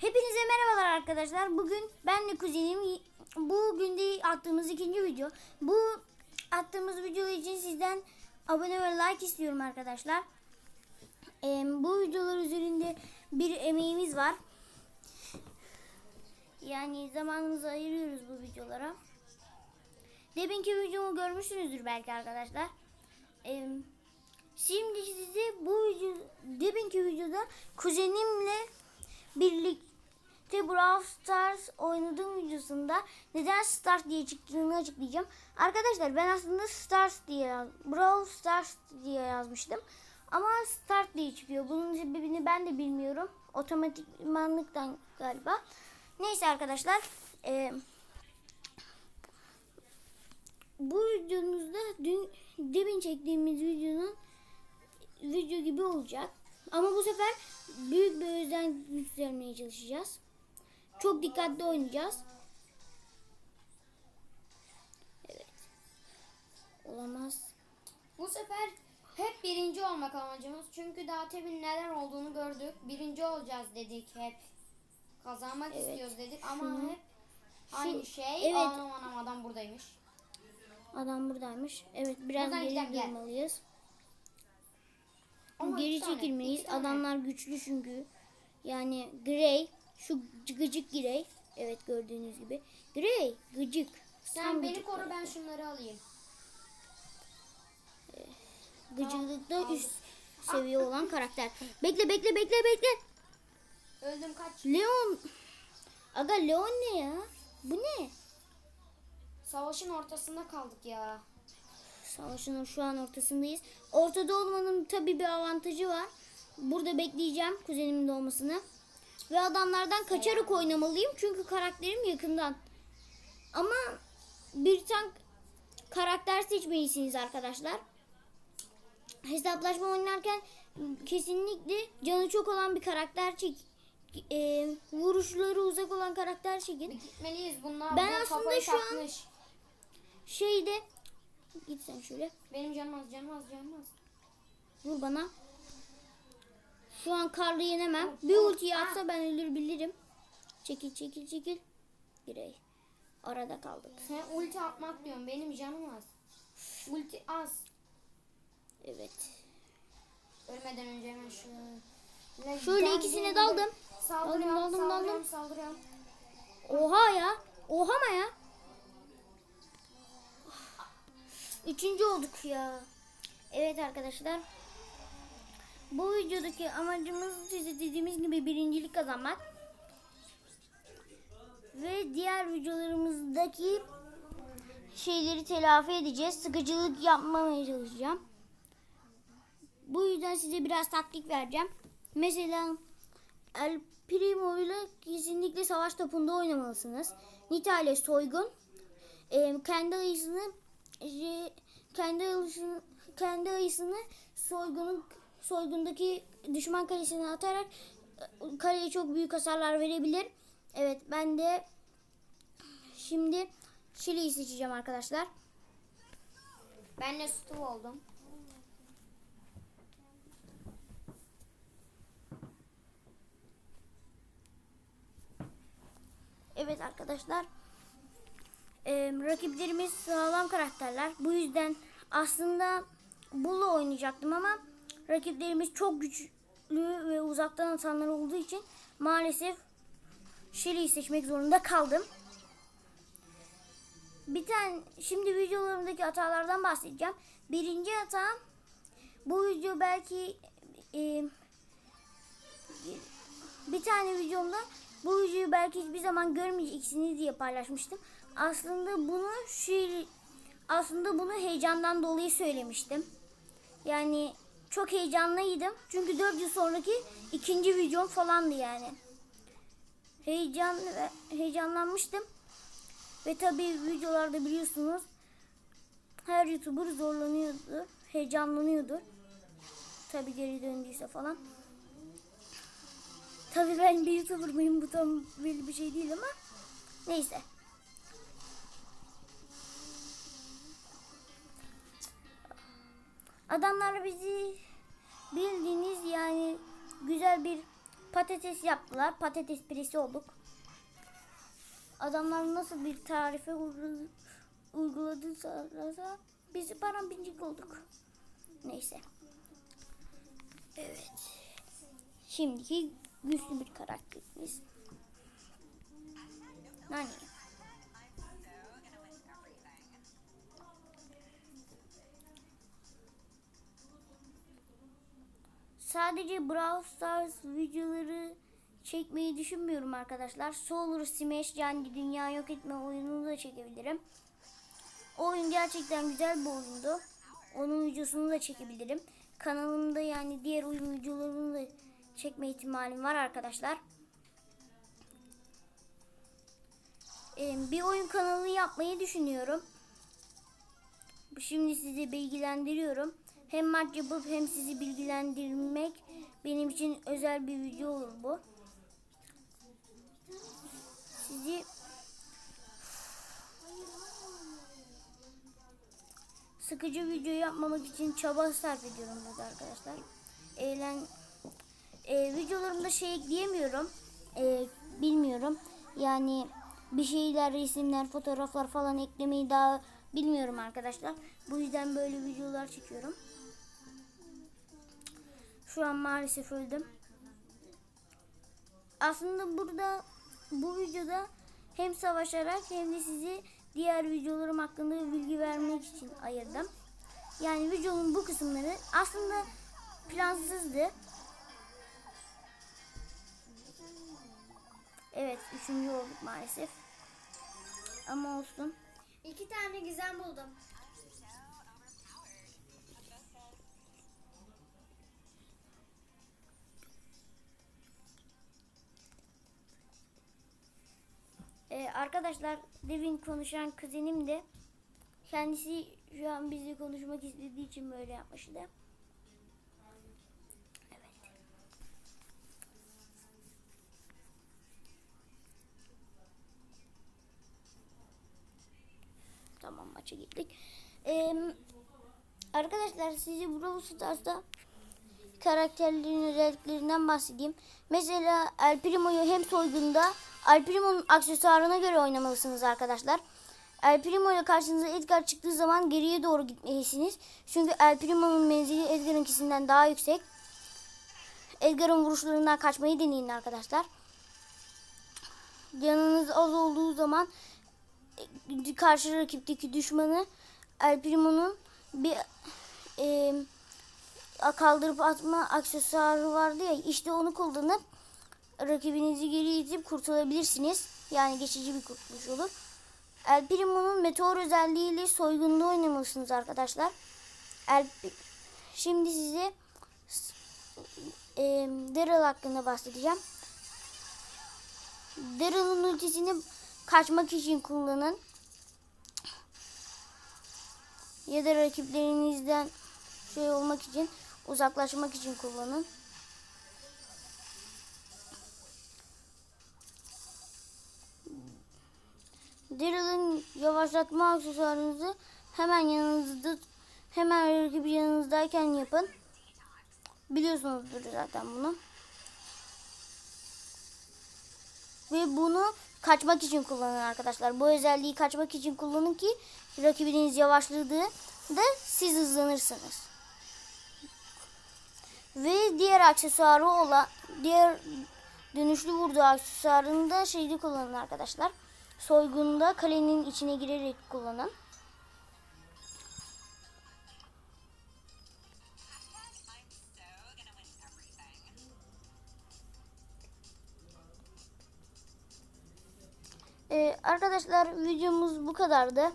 Hepinize merhabalar arkadaşlar. Bugün benle kuzenim bugün de attığımız ikinci video. Bu attığımız video için sizden abone ve like istiyorum arkadaşlar. Ee, bu videolar üzerinde bir emeğimiz var. Yani zamanımızı ayırıyoruz bu videolara. Deminki videomu görmüşsünüzdür belki arkadaşlar. Ee, şimdi size bu video, deminki videoda kuzenimle birlikte Brawl Stars oynadığım videosunda neden Stars diye çıktığını açıklayacağım. Arkadaşlar ben aslında Stars diye Brawl Stars diye yazmıştım. Ama Start diye çıkıyor. Bunun sebebini ben de bilmiyorum. Otomatikmanlıktan galiba. Neyse arkadaşlar. eee bu videomuzda dün demin çektiğimiz videonun video gibi olacak. Ama bu sefer büyük bir özen göstermeye çalışacağız. Çok dikkatli oynayacağız. Evet. Olamaz. Bu sefer hep birinci olmak amacımız. Çünkü daha temin neler olduğunu gördük. Birinci olacağız dedik hep. Kazanmak Evet. istiyoruz dedik ama Şunu- hep aynı şey. evet. Anam anam adam buradaymış. Adam buradaymış. Evet biraz Buradan geri durmalıyız. Geri çekilmeyiz. Adamlar güçlü çünkü. Yani Grey şu gıcık Grey. Evet gördüğünüz gibi. Grey gıcık. Sen Tam beni gıcık. koru ben şunları alayım. Gıcıklıkta Aldım. üst seviye olan karakter. Bekle bekle bekle bekle. Öldüm kaç. Leon. Aga Leon ne ya? Bu ne? Savaşın ortasında kaldık ya. Savaşın şu an ortasındayız. Ortada olmanın tabi bir avantajı var. Burada bekleyeceğim kuzenimin doğmasını. Ve adamlardan kaçarak oynamalıyım çünkü karakterim yakından. Ama bir tane karakter seçmelisiniz arkadaşlar. Hesaplaşma oynarken kesinlikle canı çok olan bir karakter çek. e, vuruşları uzak olan karakter çekin. Gitmeliyiz bunlar. Ben aslında şu an-. Şeyde git sen şöyle. Benim canım az canım az canım az. Vur bana. Şu an karlı yenemem. Bir ultiyi atsa ben ölür bilirim. Çekil çekil çekil. Girey. Arada kaldık. Sen ulti atmak diyorsun. Benim canım az. Ulti az. Evet. Ölmeden önce hemen şöyle. Şöyle ikisine daldım. Saldırıyorum, Daldım, daldım, saldırıyorum, daldım. saldırıyorum. Oha ya. Oha ma ya. Üçüncü olduk ya. Evet arkadaşlar. Bu videodaki amacımız size dediğimiz gibi birincilik kazanmak. Ve diğer videolarımızdaki şeyleri telafi edeceğiz. Sıkıcılık yapmamaya çalışacağım. Bu yüzden size biraz taktik vereceğim. Mesela El Primo ile kesinlikle savaş topunda oynamalısınız. Nita ile soygun. Ee, kendi ayısını e, kendi ayısını kendi ayısını soygunun soygundaki düşman kalesine atarak e, kaleye çok büyük hasarlar verebilir. Evet ben de şimdi Şili'yi seçeceğim arkadaşlar. Ben de Stu oldum. Evet arkadaşlar. Ee, rakiplerimiz sağlam karakterler. Bu yüzden aslında Bull'la oynayacaktım ama rakiplerimiz çok güçlü ve uzaktan atanlar olduğu için maalesef Shelly'yi seçmek zorunda kaldım. Bir tane şimdi videolarımdaki hatalardan bahsedeceğim. Birinci hata bu video belki e, bir tane videomda bu videoyu belki hiçbir zaman görmeyeceksiniz diye paylaşmıştım. Aslında bunu şey aslında bunu heyecandan dolayı söylemiştim. Yani çok heyecanlıydım. Çünkü 4 yıl sonraki ikinci videom falandı yani. Heyecan heyecanlanmıştım. Ve tabii videolarda biliyorsunuz her YouTuber zorlanıyordu, heyecanlanıyordu. Tabii geri döndüyse falan. Tabii ben bir YouTuber mıyım bu tam belli bir şey değil ama neyse. Adamlar bizi bildiğiniz yani güzel bir patates yaptılar. Patates püresi olduk. Adamlar nasıl bir tarife uyguladı- uyguladıysa biz paramparçık olduk. Neyse. Evet. Şimdiki güçlü bir karakterimiz. Nani? Sadece Brawl Stars videoları çekmeyi düşünmüyorum arkadaşlar. Solar Smash yani dünya yok etme oyununu da çekebilirim. Oyun gerçekten güzel bir oyundu. Onun videosunu da çekebilirim. Kanalımda yani diğer oyun videolarını da çekme ihtimalim var arkadaşlar. Bir oyun kanalı yapmayı düşünüyorum. Şimdi sizi bilgilendiriyorum. Hem maç yapıp hem sizi bilgilendirmek benim için özel bir video olur bu. Sizi sıkıcı video yapmamak için çaba sarf ediyorum burada arkadaşlar. Eğlen e, videolarımda şey ekleyemiyorum. E, bilmiyorum. Yani bir şeyler, resimler, fotoğraflar falan eklemeyi daha bilmiyorum arkadaşlar. Bu yüzden böyle videolar çekiyorum. Şu an maalesef öldüm. Aslında burada bu videoda hem savaşarak hem de sizi diğer videolarım hakkında bilgi vermek için ayırdım. Yani videonun bu kısımları aslında plansızdı. Evet, üçüncü olduk maalesef. Ama olsun. İki tane gizem buldum. Arkadaşlar demin konuşan kuzenim de kendisi şu an bizle konuşmak istediği için böyle yapmıştı. Evet. Tamam maça gittik. Ee, arkadaşlar size Brawl Stars'ta karakterlerin özelliklerinden bahsedeyim. Mesela El Primo'yu hem soygunda El Primo'nun aksesuarına göre oynamalısınız arkadaşlar. El Primo ile karşınıza Edgar çıktığı zaman geriye doğru gitmelisiniz. Çünkü El Primo'nun menzili Edgar'ınkisinden daha yüksek. Edgar'ın vuruşlarından kaçmayı deneyin arkadaşlar. Canınız az olduğu zaman e, karşı rakipteki düşmanı El Primo'nun bir e, kaldırıp atma aksesuarı vardı ya işte onu kullanıp rakibinizi geri itip kurtulabilirsiniz. Yani geçici bir kurtuluş olur. El Primo'nun meteor özelliğiyle soygunda oynamalısınız arkadaşlar. El, şimdi size e, Daryl hakkında bahsedeceğim. Daryl'ın ultisini kaçmak için kullanın. Ya da rakiplerinizden şey olmak için uzaklaşmak için kullanın. Daryl'ın yavaşlatma aksesuarınızı hemen yanınızda hemen rakibi yanınızdayken yapın. Biliyorsunuzdur zaten bunu. Ve bunu kaçmak için kullanın arkadaşlar. Bu özelliği kaçmak için kullanın ki rakibiniz yavaşladığında siz hızlanırsınız. Ve diğer aksesuarı olan diğer dönüşlü vurduğu aksesuarını da şeyde kullanın arkadaşlar. Soygunda kalenin içine girerek kullanın. Ee, arkadaşlar videomuz bu kadardı.